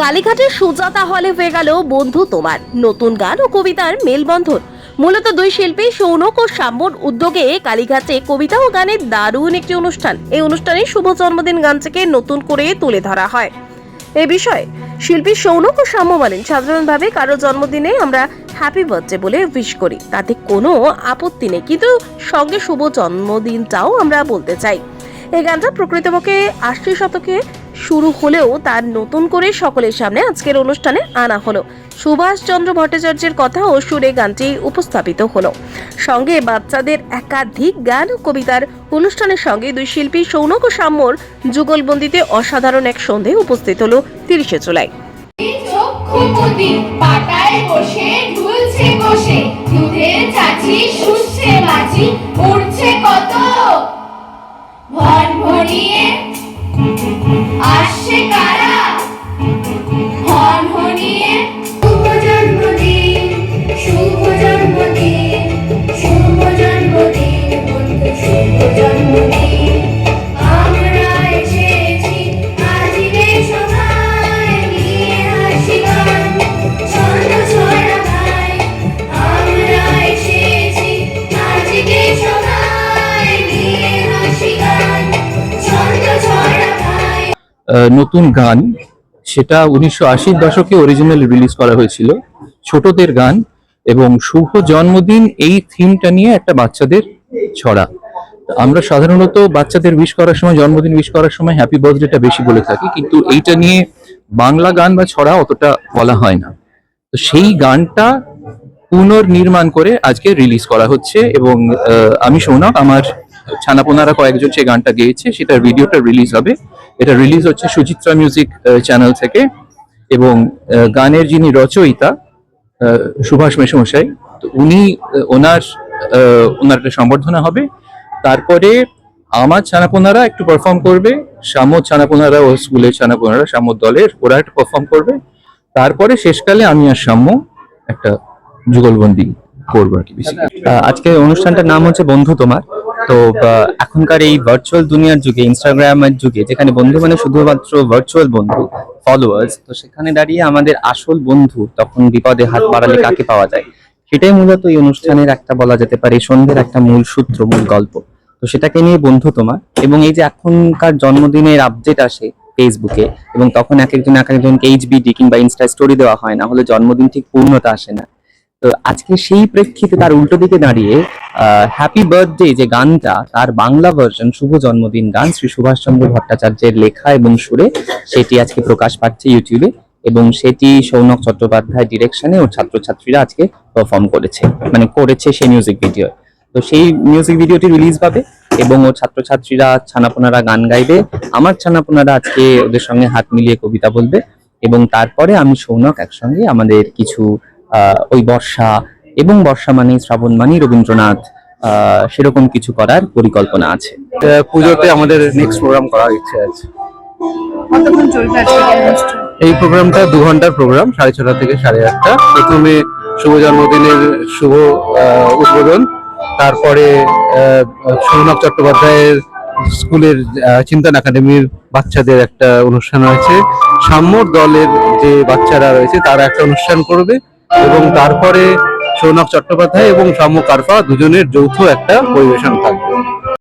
কালীঘাটের সুজাতা হলে হয়ে গেল বন্ধু তোমার। নতুন গান ও কবিতার মেলবন্ধন। মূলত দুই শিল্পী সৌনক ও সাম্যর উদ্যোগে কালীঘাটে কবিতা ও গানের দারুণ একটি অনুষ্ঠান। এই অনুষ্ঠানে শুভ জন্মদিন গানটিকে নতুন করে তুলে ধরা হয়। এ বিষয়ে শিল্পী সৌনক ও সাম্য বলেন, সাধারণভাবে কারও জন্মদিনে আমরা হ্যাপি বার্থডে বলে উইশ করি। তাতে কোনো আপত্তি নেই। কিন্তু সঙ্গে শুভ জন্মদিনটাও আমরা বলতে চাই। এই গানটা প্রকৃতপক্ষে আশি শতকে শুরু হলেও তার নতুন করে সকলের সামনে আজকের অনুষ্ঠানে আনা হলো। সুভাষচন্দ্র ভট্টাচার্যের কথা ও সুরে গানটি উপস্থাপিত হলো। সঙ্গে বাচ্চাদের একাধিক গান ও কবিতার অনুষ্ঠানের সঙ্গে দুই শিল্পী সৌনক ও সাম্যর যুগলবন্দিতে অসাধারণ এক সন্ধে উপস্থিত হলো তিরিশে জুলাই। পাটায় বসে, ঢুলছে বসে চাচি নতুন গান, সেটা উনিশশো আশির দশকে অরিজিনাল রিলিজ করা হয়েছিল। ছোটদের গান এবং শুভ জন্মদিন এই থিমটা নিয়ে একটা বাচ্চাদের ছড়া। আমরা সাধারণত বাচ্চাদের উইশ করার সময়, জন্মদিন উইশ করার সময় হ্যাপি বার্থডেটা বেশি বলে থাকি, কিন্তু এইটা নিয়ে বাংলা গান বা ছড়া অতটা বলা হয় না। তো সেই গানটা পুনর্নির্মাণ করে আজকে রিলিজ করা হচ্ছে এবং আমি শোনাক আমার ছানাপোনারা কয়েকজন সেই গানটা গেয়েছে, সেটার ভিডিওটা রিলিজ হবে। এটা রিলিজ হচ্ছে সুচিত্রা মিউজিক চ্যানেল থেকে এবং গানের যিনি রচয়িতা সুভাষ মেসমশাই তো উনি ওনার ওনার একটা সম্বর্ধনা হবে। তারপরে আমার ছানাপোনারা একটু পারফর্ম করবে সাম্য ছানাপোনারা ও স্কুলের ছানাপোনারা সাম্য দলের, ওরা একটা পারফর্ম করবে। তারপরে শেষকালে আমি আর সাম্য একটা যুগলবন্দি করব আর কি। আজকে অনুষ্ঠানটার নাম হচ্ছে বন্ধু তোমার। তো এখনকার এই ভার্চুয়াল দুনিয়ার যুগে ইনস্টাগ্রামের যুগে, যেখানে বন্ধু মানে শুধুমাত্র ভার্চুয়াল বন্ধু ফলোয়ার্স তো সেখানে দাঁড়িয়ে আমাদের আসল বন্ধু তখন বিপদে হাত বাড়ালে কাকে পাওয়া যায়? সেটাই মূলত এই অনুষ্ঠানের একটা বলা যেতে পারে সন্ধ্যের একটা মূল সূত্র, মূল গল্প। তো সেটাকে নিয়ে বন্ধু তোমার, এবং এই যে এখনকার জন্মদিনের আপডেট আসে ফেসবুকে এবং তখন এক একজন, এক একজনকে এইচবিডি কিংবা ইনস্টা স্টোরি দেওয়া হয়, না হলে জন্মদিন ঠিক পূর্ণতা আসে না। তো আজকে সেই প্রেক্ষিতে তার উল্টো দিকে দাঁড়িয়ে হ্যাপি বার্থডে যে গানটা, তার বাংলা ভার্সন শুভ জন্মদিন গান, শ্রী সুভাষচন্দ্র ভট্টাচার্যের লেখা এবং সুরে, সেটি আজকে প্রকাশ পাচ্ছে ইউটিউবে এবং সেটি সৌনক চট্টোপাধ্যায় ডিরেকশনে ও ছাত্রছাত্রীরা আজকে পারফর্ম করেছে মানে করেছে সেই মিউজিক ভিডিও তো সেই মিউজিক ভিডিওটি রিলিজ পাবে এবং ও ছাত্রছাত্রীরা ছানাপোনারা গান গাইবে। আমার ছানাপোনারা আজকে ওদের সঙ্গে হাত মিলিয়ে কবিতা বলবে এবং তারপরে আমি সৌনক একসঙ্গে আমাদের কিছু ওই বর্ষা এবং বর্ষা মানে শ্রাবণ মানে রবীন্দ্রনাথ আহ, সেরকম কিছু করার পরিকল্পনা আছে। পুজোতে আমাদের নেক্সট প্রোগ্রাম করার ইচ্ছে আছে। এই প্রোগ্রামটা দু ঘণ্টার প্রোগ্রাম সাড়ে ছটা থেকে সাড়ে আটটা। প্রথমে শুভ জন্মদিনের শুভ আহ, উদ্বোধন তারপরে আহ, সৌনক চট্টোপাধ্যায়ের স্কুলের আহ, চিন্তন একাডেমির বাচ্চাদের একটা অনুষ্ঠান রয়েছে। সাম্যর দলের যে বাচ্চারা রয়েছে তারা একটা অনুষ্ঠান করবে। এবং তারপরে সৌনক চট্টোপাধ্যায় এবং সাম্য কারফা দুজনের যৌথ একটা পরিবেশন থাকবে।